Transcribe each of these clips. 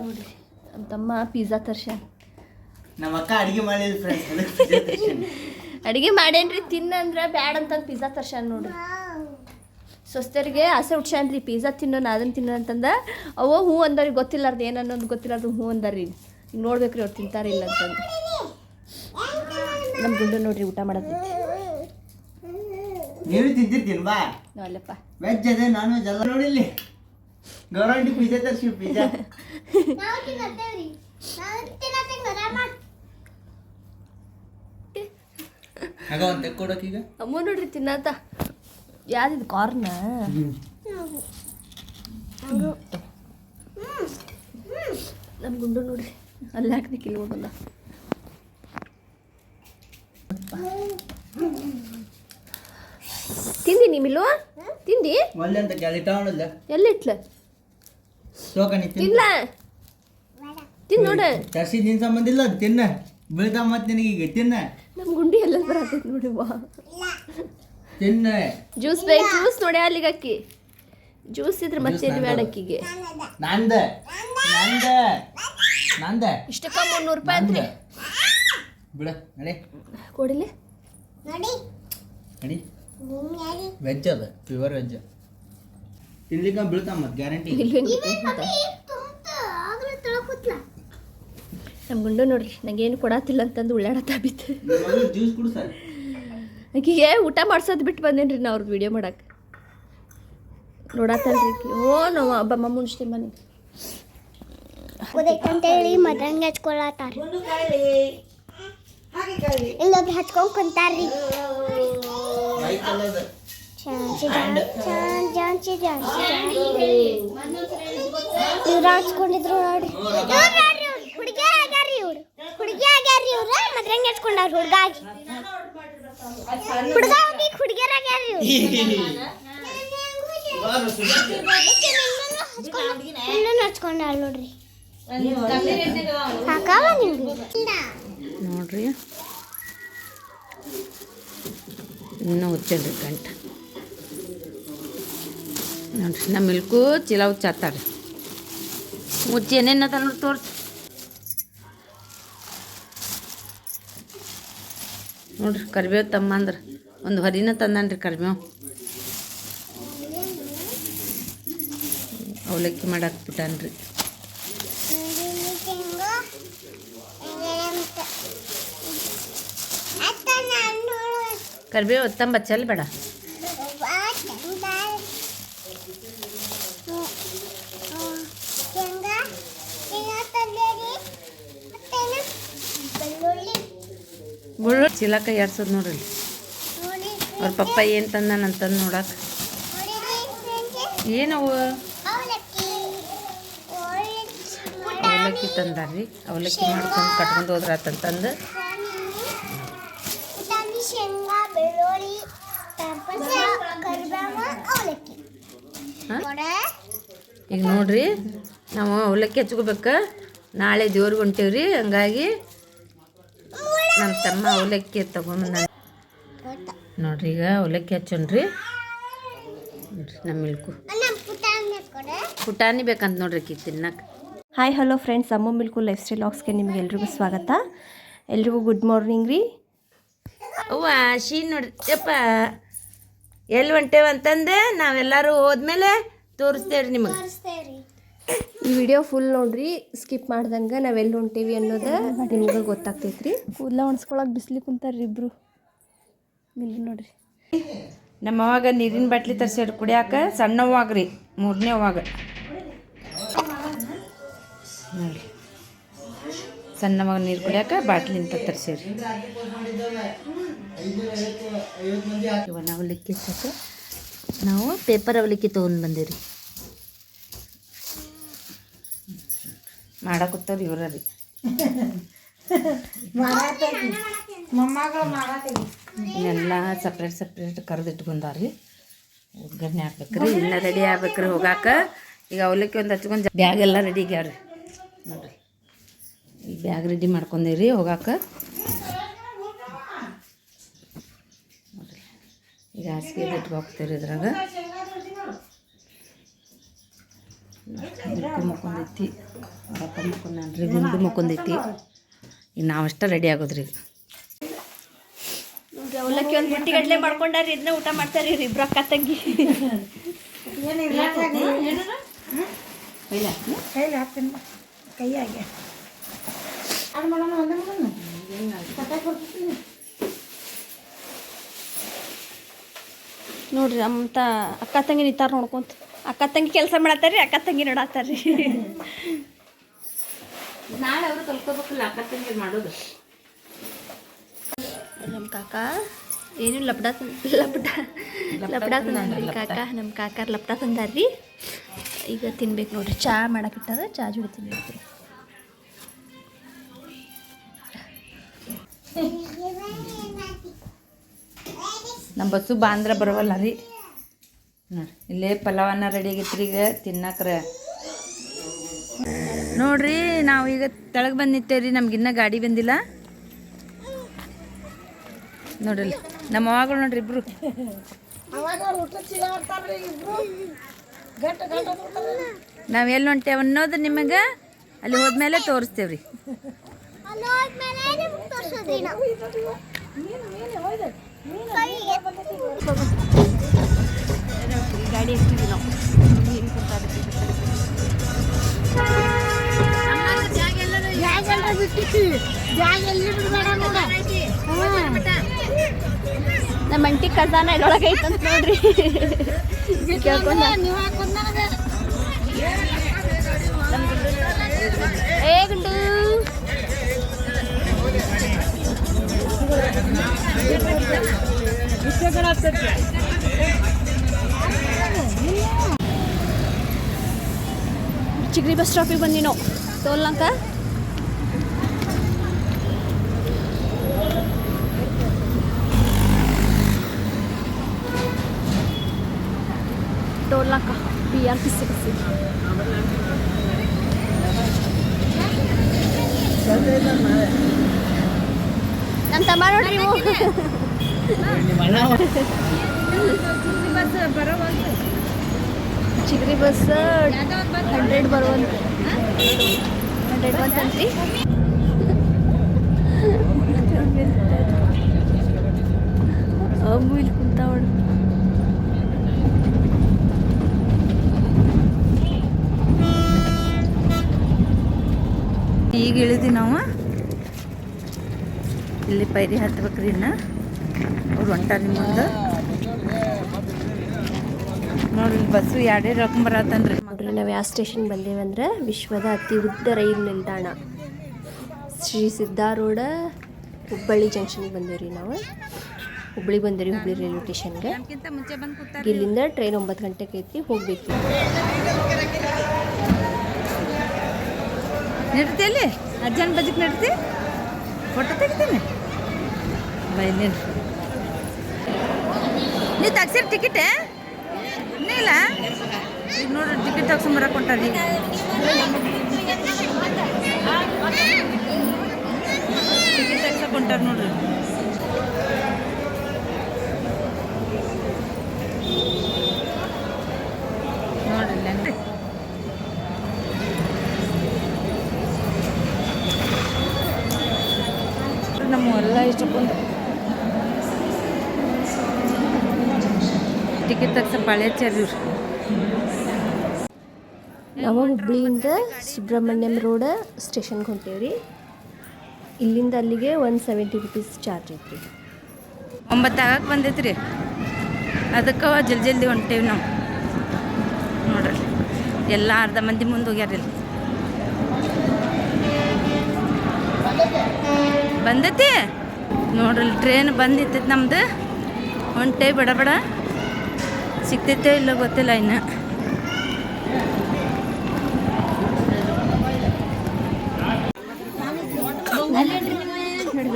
ನೋಡ್ರಿ ನಮ್ಮ ತಮ್ಮ ಪಿಜ್ಜಾ ತರ್ಸ್ಯಾನ. ನಮ್ಮ ಅಕ್ಕ ಅಡಿಗೆ ಮಾಡಿದ ಫ್ರೆಂಡ್ಸ್ ಅಡಿಗೆ ಮಾಡೇನ್ರಿ ತಿನ್ನಂದ್ರ ಬ್ಯಾಡ ಅಂತ ಪಿಜ್ಜಾ ತರ್ಸ್ಯಾನ ನೋಡ್ರಿ. ಸೊಸ್ತರಿಗೆ ಆಸೆ ಹುಟ್ಸ್ಯಾನ್ರಿ ಪಿಜ್ಜಾ ತಿನ್ನೋ ಅದನ್ನ ತಿನ್ನೋ ಅಂತಂದ ಅವ ಹ್ಞೂ ಅಂದಾರಿ ಗೊತ್ತಿಲ್ಲಾರ್ದು ಏನು ಅನ್ನೋದು ಗೊತ್ತಿಲ್ಲಾರ್ದು ಹ್ಞೂ ಅಂದಾರ್ರಿ ಈಗ ನೋಡ್ಬೇಕ್ರಿ ಅವ್ರು ತಿಂತಾರ ಇಲ್ಲ ಅಂತಂದು. ನಮ್ಮ ಗುಂಡು ನೋಡ್ರಿ ಊಟ ಮಾಡತ್ತೈತಿ ನೀವು ತಿಂತಿರ್ತೀನಿ ಬಾ. ಅಲ್ಲಪ್ಪ ವೆಜ್ ಅದೇ ನಾನ್ ವೆಜ್ ಎಲ್ಲ ನೋಡಿಲ್ಲಿ. ಗೌರಂಟಿ ಪಿಜ್ಜಾ ತರ್ಸಿ ಪಿಜ್ಜಾ ಒಂದು ಈಗ ಅಮ್ಮ ನೋಡ್ರಿ ತಿನ್ನತ್ತ ಯಾವ್ದಿದು ಕಾರ್ನ ನಮ್ಮ ಗುಂಡು ನೋಡ್ರಿ ಅಲ್ಲಿ ಹಾಕ್ದಿ ಕಿಲ್ ಬಂದ ತಿಂದಿ ನಿಮಿಲ್ವ ತಿಂದಿ ಒಳ್ಳೆ ಅಂತ ಎಲ್ಲಿಟ್ಲ ಸೋಕಣಿ ತಿನ್ನ. ತಿನ್ ನೋಡ. ತರ್ಸಿ ನಿನ್ ಸಂಬಂಧ ಇಲ್ಲ ಅದು ತಿನ್ನ. ಬೀಳ್ತಾ ಮತ್ತೆ ನಿನಗೀಗ ತಿನ್ನ. ನಮ್ಮ ಗುಂಡಿ ಎಲ್ಲ ಬರತೈತಿ ನೋಡಿ ವಾ ತಿನ್ನ. ಜ್ಯೂಸ್ ಬೇಕು ಜ್ಯೂಸ್ ನೋಡಿ ಅಲ್ಲಿಗೆ ಅಕ್ಕಿ ಜ್ಯೂಸ್ ಇದ್ರೆ ಮತ್ತೆ ಎಲ್ಲಿ ಬೇಡ ಅಕ್ಕಿಗೆ ನಂದ. ನಂದ. ನಂದ. ಇಷ್ಟಕ್ಕ ಮುನ್ನೂರು ರೂಪಾಯಿ ಅಂತ್ರಿ ಬಿಡ ನಡಿ. ಕೊಡಿಲಿ? ನಡಿ. ವೆಜ್ ಅದ ಪ್ಯೂರ್ ವೆಜ್. ತಿನ್ಲಿಕ್ಕ ಬೀಳ್ತಾ ಮತ್ತೆ ಗ್ಯಾರಂಟಿ ನಮ್ಮ ಗುಂಡು ನೋಡ್ರಿ ನಂಗೇನು ಕೊಡತ್ತಿಲ್ಲ ಅಂತಂದು ಉಳ್ಳಾಡತ್ತ ಬಿತ್ತು ಜ್ಯೂಸ್ ಕುಡು ಸರ್ ಆಕಿಗೆ ಊಟ ಮಾಡ್ಸೋದು ಬಿಟ್ಟು ಬಂದೇನ್ರಿ ನಾ ಅವ್ರದ್ದು ವಿಡಿಯೋ ಮಾಡಕ್ಕೆ ನೋಡತ್ತಲ್ರಿ ಓ ನಾವು ಹಬ್ಬ ಮುನ್ಸ್ತಿ ಮನೆ ಅಂತೇಳಿ ಮದಂಗ ಹಚ್ಕೊಳತ್ತಾರ. ಇಲ್ಲೊಬ್ರು ಹಚ್ಕೊಂಡ್ ಕುಂತಾರ್ರಿ. ಇವ್ರು ಹಚ್ಕೊಂಡಿದ್ರು ನೋಡ್ರಿ ಹುಡುಗಿ ಆಗ್ಯಾರಿ ಇವ್ರು ಹುಡುಗಿ ಆಗ್ಯಾರ್ರಿ ಇವ್ರು ಮದ್ರಂಗ ಹಚ್ಕೊಂಡಾರ ಹುಡುಗಾಗಿ ಹುಡುಗ ಹೋಗಿ ಹುಡುಗಿಯರ್ ಆಗ್ಯಾರಿ ಇವ್ರು ಹಚ್ಕೊಂಡಾಳ ನೋಡ್ರಿ. ಸಾಕಾವ ನಿಮ್ಗೆ ನೋಡ್ರಿ ಇನ್ನೂ ಹುಚ್ಚಲ್ರಿ ಗಂಟ. ನೋಡ್ರಿ ನಮ್ಮ ಮಿಲ್ಕು ಚೀಲ ಹುಚ್ಚಾತಾಡ್ರಿ ಮುಚ್ಚಿ ಅದ ನೋಡಿ ತೋರಿಸಿ. ನೋಡ್ರಿ, ಕರಿಬೇವು ತಮ್ಮ ಅಂದ್ರೆ. ಒಂದು ಹೊರಿನ ತಂದಾನ್ರಿ ಕರಿಬೇವು. ಅವಲಕ್ಕಿ ಮಾಡಕ್ಕೆ ಬಿಟ್ಟಾನ್ರಿ ಕರಿಬೇವು ತಂಬ ಚೆಲ್ ಬೇಡ ಗುಳ್ಳು ಚೀಲಕ ಏರ್ಸೋದು ನೋಡ್ರಿ. ಅವ್ರ ಪಪ್ಪ ಏನು ತಂದಾನ ಅಂತಂದು ನೋಡಕ್ಕೆ ಏನವು ಅವಲಕ್ಕಿ ತಂದಾರ್ರಿ. ಅವಲಕ್ಕಿ ಮಾಡ್ಕೊಂಡು ಕಟ್ಕೊಂಡು ಹೋದ್ರಾತಂತಂದು ಈಗ ನೋಡ್ರಿ, ನಾವು ಅವಲಕ್ಕಿ ಹಚ್ಕೋಬೇಕು. ನಾಳೆ ದೇವ್ರಿಗೆ ಹೊಂಟೇವ್ರಿ, ಹಂಗಾಗಿ ನಮ್ಮ ತಮ್ಮ ಅವಲಕ್ಕಿ ತಗೊಂಬಂದ ನೋಡ್ರಿ ಈಗ ಅವಲಕ್ಕಿ ಹಚ್ಚೋಣ್ರಿ ನಮ್ಮ ಮಿಲ್ಕು. ನಮ್ಮ ಪುಟಾಣಿ ಬೇಕಂತ ನೋಡ್ರಿ ಕಿ ತಿನ್ನಕ್ಕೆ ಹಾಯ್ ಹಲೋ ಫ್ರೆಂಡ್ಸ್ ಅಮ್ಮ ಮಿಲ್ಕು ಲೈಫ್ ಸ್ಟೈಲ್ ಲಾಗ್ಸ್ಗೆ ನಿಮ್ಗೆ ಎಲ್ರಿಗೂ ಸ್ವಾಗತ. ಎಲ್ರಿಗೂ ಗುಡ್ ಮಾರ್ನಿಂಗ್ ರೀ. ಅವ್ವ ಶೀ ನೋಡ್ರಿ. ಯಪ್ಪ ಎಲ್ಲಿ ಹೊಂಟೇವ ಅಂತಂದೆ? ನಾವೆಲ್ಲರೂ ಹೋದ್ಮೇಲೆ ತೋರಿಸ್ತೇವ್ರಿ ನಿಮಗೆ. ಈ ವಿಡಿಯೋ ಫುಲ್ ನೋಡ್ರಿ ಸ್ಕಿಪ್ ಮಾಡ್ದಂಗೆ ನಾವೆಲ್ಲಿ ಹೊಂಟೇವಿ ಅನ್ನೋದು ನಿಮ್ಗೆ ಗೊತ್ತಾಗ್ತೈತ್ರಿ. ಕೂದಲ ಒಣಸ್ಕೊಳಕ್ಕೆ ಬಿಸ್ಲಿ ಕುಂತಾರ್ರಿ ಇಬ್ರು. ಇಲ್ಲಿ ನೋಡ್ರಿ. ನಮ್ಮ ಅವಾಗ ನೀರಿನ ಬಾಟ್ಲಿ ತರ್ಸ್ಯಾರ ಕುಡಿಯಾಕ ಸಣ್ಣವಾಗ್ರಿ ರೀ ಮೂರನೇ ಅವಾಗ ನೋಡಿ ಸಣ್ಣವಾಗ ನೀರು ಕುಡಿಯಾಕ ಬಾಟ್ಲಿ ಅಂತ ತರ್ಸ್ಯಾರಿ ಇವನ ಅವಲಕ್ಕಿ ಹಚ್ಚಕ್ಕೆ ನಾವು ಪೇಪರ್ ಅವಲಕ್ಕಿ ತೊಗೊಂಡು ಬಂದೇವ್ರಿ. ಮಾಡಾಕತ್ತವ್ರಿ ಇವ್ರ ರೀ. ಎಲ್ಲ ಸಪ್ರೇಟ್ ಸಪ್ರೇಟ್ ಕರೆದು ಇಟ್ಕೊಂಡಾರ್ರಿ ಒಗ್ಗರಣೆ ಹಾಕ್ಬೇಕ್ರಿ ಇನ್ನ ರೆಡಿ ಆಗ್ಬೇಕ್ರಿ ಹೋಗಾಕ. ಈಗ ಅವಲಕ್ಕಿ ಒಂದು ಹಚ್ಕೊಂಡು ಬ್ಯಾಗ್ ಎಲ್ಲ ರೆಡಿ ಆಗ್ಯಾವ್ರಿ. ನೋಡ್ರಿ. ಈ ಬ್ಯಾಗ್ ರೆಡಿ ಮಾಡ್ಕೊಂಡೇವ್ರಿ ಹೋಗಾಕ. ನೋಡ್ರಿ. ಈಗ ಹಾಸಿಗೆ ಇಟ್ಕೊ ಹೋಗ್ತೇವ್ರಿ ಇದ್ರಾಗ. ಬಿಕ್ಕು ಮುಕ್ಕೊಂದೈತಿ ಅವರಪ್ಪ ಮುಕ್ಕೊಂಡ್ರಿ ಗುಂಡು ಮುಕ್ಕೊಂದೈತಿ ಈಗ ನಾವಷ್ಟ ರೆಡಿ ಆಗೋದ್ರಿ ಅವಲಕ್ಕಿ ಒಂದು ಬುಟ್ಟಿಗಟ್ಲೆ ಮಾಡ್ಕೊಂಡಾರಿ ಇದನ್ನ ಊಟ ಮಾಡ್ತಾರಿ ಇಬ್ರು ಅಕ್ಕ ತಂಗಿ. ನೋಡ್ರಿ ಅಂತ ಅಕ್ಕ ತಂಗಿ ನಿಂತಾರ ನೋಡ್ಕೊಂತ. ಅಕ್ಕ ತಂಗಿ ಕೆಲಸ ಮಾಡತ್ತಾರ್ರಿ ಅಕ್ಕ ತಂಗಿ ನೋಡತ್ತಾರ್ರಿ. ನಾಳೆ ಅವರು ಕಲ್ಕೋಬೇಕಲ್ಲ ಅಕ್ಕ ತಂಗಿ ಮಾಡೋದು. ನಮ್ಮ ಕಾಕ ಏನು ಲಪಡಾ ಲಪಡ ಲಪಡ ತಂದ್ರಿ ಕಾಕ. ನಮ್ಮ ಕಾಕಾರ ಲಪಡ ತಂದಾರ್ರಿ. ಈಗ ತಿನ್ಬೇಕು ನೋಡ್ರಿ ಚಾ ಮಾಡಕ್ಕಿಟ್ಟಾರ ಚಾ ಜೋಡಿ ತಿನ್ಬೇಕು. ನಮ್ಮ ಬಸ್ಸು ಬಾಂದ್ರ ಬರವಲ್ಲ ರೀ ನೋಡ್ರಿ ಇಲ್ಲೇ ಪಲಾವನ್ನ ರೆಡಿ ಆಗಿತ್ತು ಈಗ ತಿನ್ನಕ್ರ. ನೋಡ್ರಿ, ನಾವು ಈಗ ತೆಳಗೆ ಬಂದು ನಿಂತೇವ್ರಿ ನಮ್ಗಿನ್ನ ಗಾಡಿ ಬಂದಿಲ್ಲ. ನೋಡ್ರಿ, ನಮ್ಮ ಅವಾಗಳು ನೋಡ್ರಿ ಇಬ್ರು. ನಾವು ಎಲ್ಲಿ ಹೊಂಟೇವ್ ಅನ್ನೋದು ನಿಮಗೆ ಅಲ್ಲಿ ಹೋದ್ಮೇಲೆ ತೋರಿಸ್ತೇವ್ರಿ. ಗಾಡಿ ನಾವು. ನಮ್ಮ ಅಂಟಿ ಖಜಾನ ಇದ್ರೊಳಗೆ ಐತಂತ ನೋಡ್ರಿ. ಏ ಗುಂಡು. ಚಿಗ್ರಿ ಬಸ್ ಸ್ಟಾಪಿಗೆ ಬಂದಿ ನಾವು. ಟೋಲ್ನಾಕ ಟೋಲ್ನಾಕ ಬಿ ಆರ್ ಟಿ ಸಿ ಬಸ್ಸಿ ನಮ್ಮ ತಮ್ಮ ನೋಡ್ರಿ ಇವು. ಚಿಗ್ರಿ ಬಸ್ ಹಂಡ್ರೆಡ್ ಬರುವಂತ ಹಂಡ್ರೆಡ್ ಬಂತಂತ್ರಿ ಅಮ್ಮು ಇಲ್ಲಿ ಕುಂತಾವಳು ಈಗ ಇಳಿದಿ ನಾವು. ಇಲ್ಲಿ ಪೈರಿ ಹತ್ಬೇಕ್ರಿ ಇನ್ನ. ಅವ್ರು ಹೊಂಟಾರ ಮುಂದೆ ನೋಡ್ರಿ ಬಸ್ಸು ಎರಡೇ ರೊಕ್ಕ ಬರತ್ತನ್ರಿ ನೋಡ್ರಿ ನಾವು ಯಾವ ಸ್ಟೇಷನ್ ಬಂದೇವಂದ್ರೆ ವಿಶ್ವದ ಅತಿ ಉದ್ದ ರೈಲು ನಿಲ್ದಾಣ. ಶ್ರೀ ಸಿದ್ಧಾರೂಢ ಹುಬ್ಬಳ್ಳಿ ಜಂಕ್ಷನ್ಗೆ ಬಂದೇವ್ರಿ ನಾವು. ಹುಬ್ಬಳ್ಳಿ ಬಂದೇವ್ರಿ ಹುಬ್ಬಳ್ಳಿ ರೈಲ್ವೆ ಸ್ಟೇಷನ್ಗೆ ಇಲ್ಲಿಂದ ಟ್ರೈನ್ ಒಂಬತ್ತು ಗಂಟೆಗೆ ಐತಿ ಹೋಗ್ಬೇಕು. ನಡ್ತಿಯಲ್ಲಿ ಅಜ್ಜನ ಬಜಕ್ ನಡ್ತಿ? ಫೋಟೋ ತೆಗಿತೀನಿ. ನೀ ತಗ್ಸಿರ ಟಿಕೆಟ್ ಇಲ್ಲ? ಈಗ ನೋಡ್ರಿ ಟಿಕೆಟ್ ತಗ್ಸ್ಕೊಂಬರಕ್ಕೆ ಹೊಂಟಾರಿ ಟಿಕೆಟ್ ತಗ್ಸಕ್ಕೆ ಹೊಂಟಾರ ನೋಡ್ರಿ ನೋಡ್ರಿ ಇಲ್ಲೇನ್ರಿ ನಮ್ಮ ಎಲ್ಲ ಇಷ್ಟಕ್ಕೊಂದು ನಾವು ಹುಬ್ಳಿಯಿಂದ ಸುಬ್ರಹ್ಮಣ್ಯಂ ರೋಡ್ ಸ್ಟೇಷನ್ಗೆ ಹೊಂಟೇವ್ರಿ ಇಲ್ಲಿಂದ ಅಲ್ಲಿಗೆ ಒನ್ ಸೆವೆಂಟಿ ರುಪೀಸ್ ಚಾರ್ಜ್ ಐತ್ರಿ. ಒಂಬತ್ತು ಆಗಕ್ಕೆ ಬಂದೈತಿ ರೀ. ಅದಕ್ಕೆ ಜಲ್ದಿ ಜಲ್ದಿ ಹೊಂಟೇವಿ ನಾವು. ನೋಡ್ರಿ. ಎಲ್ಲ ಅರ್ಧ ಮಂದಿ ಮುಂದೆ ಹೋಗ್ಯಾರ ಇಲ್ಲಿ. ಬಂದೈತಿ? ನೋಡ್ರಿ ಟ್ರೈನ್ ಬಂದಿತ್ತೈತಿ ನಮ್ದು. ಹೊಂಟೇವಿ ಬಡ ಬಡ. ಸಿಗ್ತೈತೆ ಇಲ್ಲ ಗೊತ್ತಿಲ್ಲ ಇನ್ನು.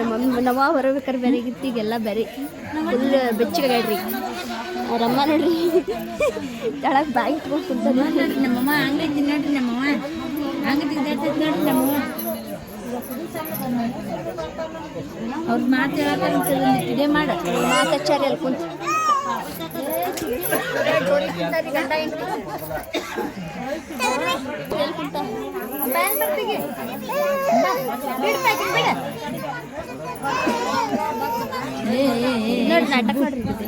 ನಮ್ಮ ನವ ಬರಬೇಕಾರೆ ಬೇರೆ ಇತ್ತು ಈಗೆಲ್ಲ ಬೇರೆ. ಫುಲ್ ಬೆಚ್ಚಗಾಡ್ರಿ ಅವ್ರಮ್ಮ ನೋಡ್ರಿ ಕೆಳಗೆ ಬಾಯಿ ಇಟ್ಕೊಂಡು ಕುಂತಾರ ನೋಡ್ರಿ ನಮ್ಮಮ್ಮ ಹಂಗೆ ನೋಡ್ರಿ ನಮ್ಮಮ್ಮ ಹಂಗೆ ತಿಂದೈತೈತಿ ನೋಡ್ರಿ ನಮ್ಮಮ್ಮ ಅವ್ರ ಮಾತು ಹೇಳಕ್ಕೆ ಇದೇ ಮಾಡ ಹಚ್ಚಾರಿ ಅಲ್ಲಿ ಕುಂತ. ಗಂಡ ಹೆಂಡ್ತಿ. ಎಲ್ಲಿ ಕುಂತ? ಬ್ಯಾನ್ ಬರ್ತಿಗೆ. ಬಾ, ಬಿಡು ಪ್ಯಾಕೆಟ್ ಬಿಡು. ನೋಡ್ರಿ ನಾಟಕ ನೋಡ್ರಿ ಇದು.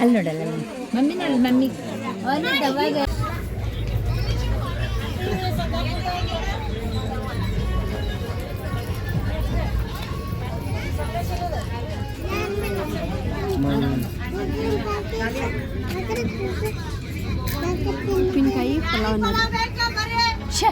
ಅಲ್ಲಿ ನೋಡಲ್ಲ ಮಮ್ಮಿ ನೋಡಿ ಮಮ್ಮಿ ಒಳ್ಳೆದ ಅವಾಗ ಉಪ್ಪಿನಕಾಯಿ ಪಲಾವ್ ನೋಡಿ ಶ್ಯೆ.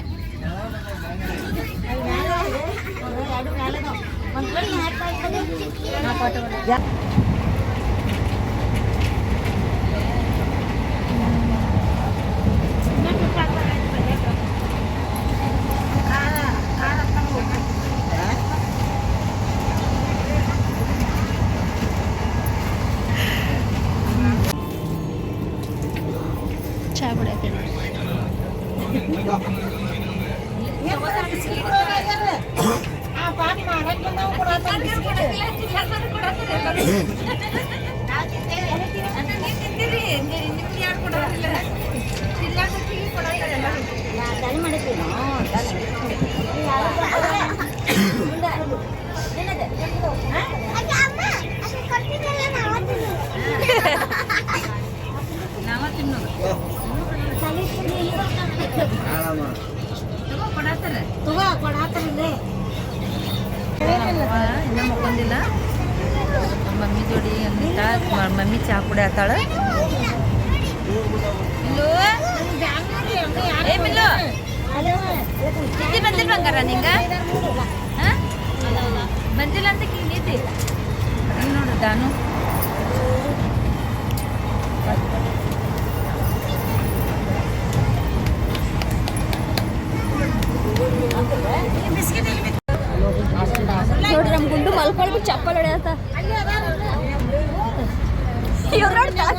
ಚಾ ಕುಡಿಯಕ್ಕೆ ನಾವ ತಿನ್ನೋದು ತಗೋ ಕೊಡಾತಾರ ನಮ್ಮವ್ವ ಇನ್ನೂ ಮಕ್ಕೊಂದಿಲ್ಲ ನಮ್ಮ ಮಮ್ಮಿ ಜೋಡಿ ಅಂತ ಮಮ್ಮಿ ಚಹಾ ಕುಡಿ ಆತಾಳ ಬಂದಿಲ್ಲ ಬಂಗಾರ ನಿಂಗ? ಹಾ? ಬಂದಿಲ್ಲ ಅಂತ ಕಿಂಗೈತಿ ಅಲ್ಲಿ ನೋಡು ದಾನು. ನೋಡ್ರಿ ನಮ್ ಗುಂಡು ಮಲ್ಕೊಳ್ಬಿಟ್ಟು ಚಪ್ಪಲ್ ಹೊಡೆಯತ್ತ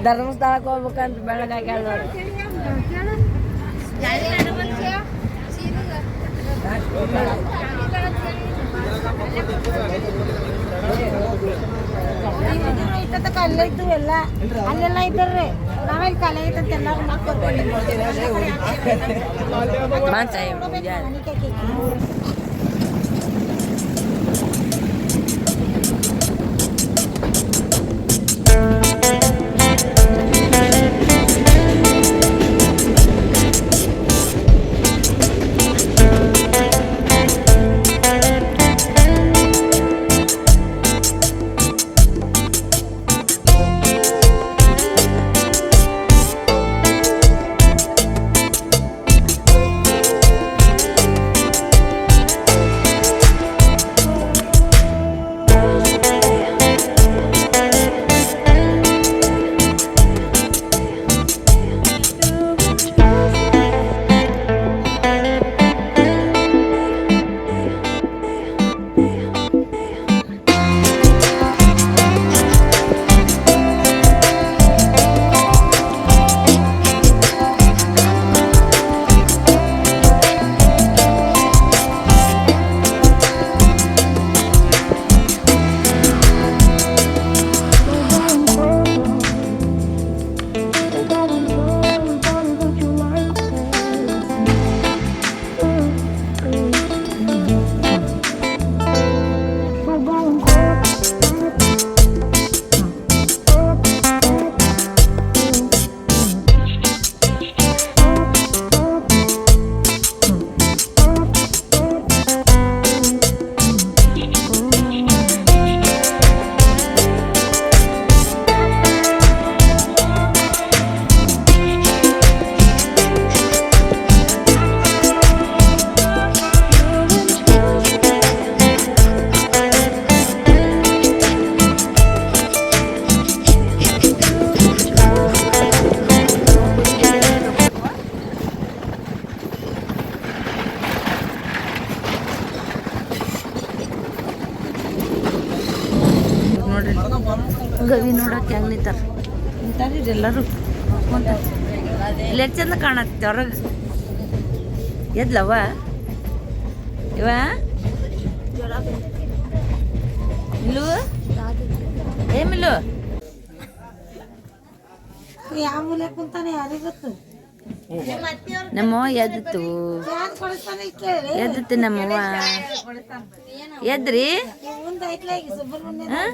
ಈಗ ಸಚ್ಕೊಂಡು ಬೆಳಗಾಗೇನಿ ಧರ್ಮಸ್ಥಳಕ್ಕೆ ಹೋಗ್ಬೇಕಂತ ಬೆಳಗಾಕಿ ಆಳಿ ನೋಡ್ರಿ ಅಲ್ಲೇ ಇದ್ದು ಎಲ್ಲ ಅಲ್ಲೆಲ್ಲ ಇದ್ದಾರ್ರಿ ನಾವೆಲ್ಲಿ ಕಲೆ ಐತಂತ ಎಲ್ಲಾರು ಮಕ್ಕಳು ಹೊರಗೆ ಎದ್ಲವ ಇವ? ಇಲ್ಲು ಏ ಮಿಲ್ಲು? ಯಾವ ಮೂಲೆ ಕುಂತಾನೆ ಯಾರಿಗೆ ಗೊತ್ತು? ನಮ್ಮವ್ವ ಎದ್ದಿತ್ತು. ಎದ್ದಿತ್ತು ನಮ್ಮವ್ವ. ಎದ್ರಿ? ಹಾ?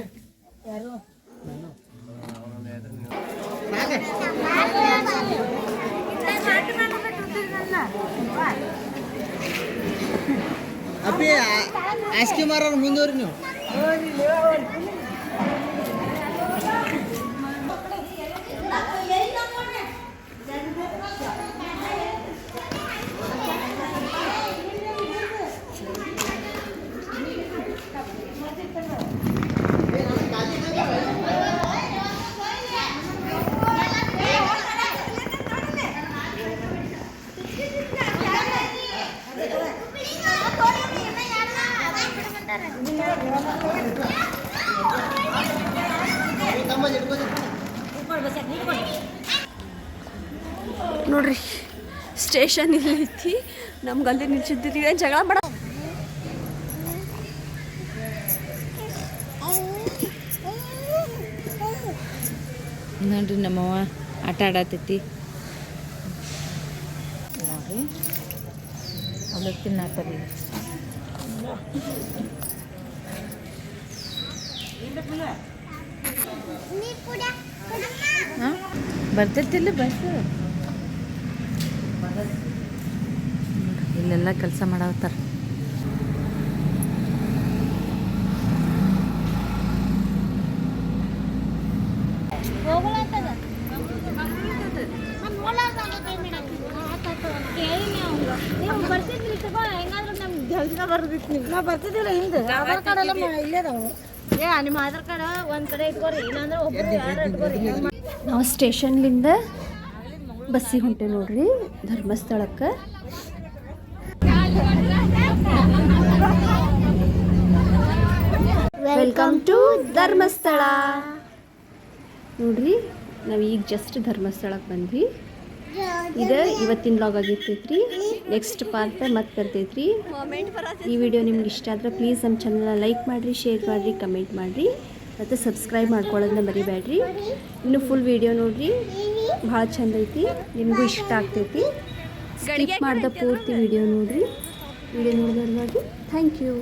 ಅಪ್ಪಿ ಆಸ್ಕಿ ಮಾರ ಮುಂದೋರಿ ನೀವು ನೋಡ್ರಿ. ಸ್ಟೇಷನ್ ಇಲ್ಲಿ ಐತಿ. ನಮ್ಗೆ ಅಲ್ಲಿ ನಿಲ್ಸಿದ್ದೀರಿ. ಏನು ಜಗಳ ಮಾಡ ನೋಡ್ರಿ ನಮ್ಮವ್ವ ಆಟ ಆಡತೈತಿ. ನೋಡ್ರಿ. ಅವಲಕ್ಕಿ ತಿನ್ನಾಕರಿ ಬರ್ತೈತಿಲ್ಲ ಬಸ್ ಇಲ್ಲೆಲ್ಲ ಕೆಲಸ ಮಾಡಾವತ್ತಾರ ನಾ ಬರ್ತಿದ್ದಿಲ್ಲ. ಹಿಂದೆ ಆಧಾರ್ ಕಾರ್ಡ್ ಎಲ್ಲ ಮ- ಇಲ್ಲೇ ಅದಾವು ನಾವು ಸ್ಟೇಷನ್ಲಿಂದ ಬಸ್ಸಿಗೆ ಹೊಂಟೆ ನೋಡ್ರಿ ಧರ್ಮಸ್ಥಳಕ್ಕೆ. Welcome to Dharmasthala. ನೋಡ್ರಿ ನಾವು ಈಗ ಜಸ್ಟ್ ಧರ್ಮಸ್ಥಳಕ್ಕೆ ಬಂದ್ವಿ. ಇದು ಇವತ್ತಿನ ಬ್ಲಾಗ್ ಆಗಿರ್ತೈತ್ರಿ. ನೆಕ್ಸ್ಟ್ ಪಾರ್ಟ್ ಮತ್ತೆ ಬರ್ತೈತ್ರಿ. ಈ ವಿಡಿಯೋ ನಿಮ್ಗೆ ಇಷ್ಟ ಆದ್ರೆ ಪ್ಲೀಸ್ ನಮ್ಮ ಚಾನಲ್ನ ಲೈಕ್ ಮಾಡಿರಿ ಶೇರ್ ಮಾಡಿರಿ ಕಮೆಂಟ್ ಮಾಡಿರಿ. ಮತ್ತು ಸಬ್ಸ್ಕ್ರೈಬ್ ಮಾಡ್ಕೊಳ್ಳೋದನ್ನ ಮರಿಬೇಡ್ರಿ. ಇನ್ನು ಫುಲ್ ವಿಡಿಯೋ ನೋಡಿರಿ. ಭಾಳ ಚಂದ ಐತಿ. ನಿಮಗೂ ಇಷ್ಟ ಆಗ್ತೈತಿ. ಸ್ಕಿಪ್ ಮಾಡ್ದ ಪೂರ್ತಿ ವಿಡಿಯೋ ನೋಡಿರಿ. Video ನೋಡಿದವ್ರಿಗೆ thank you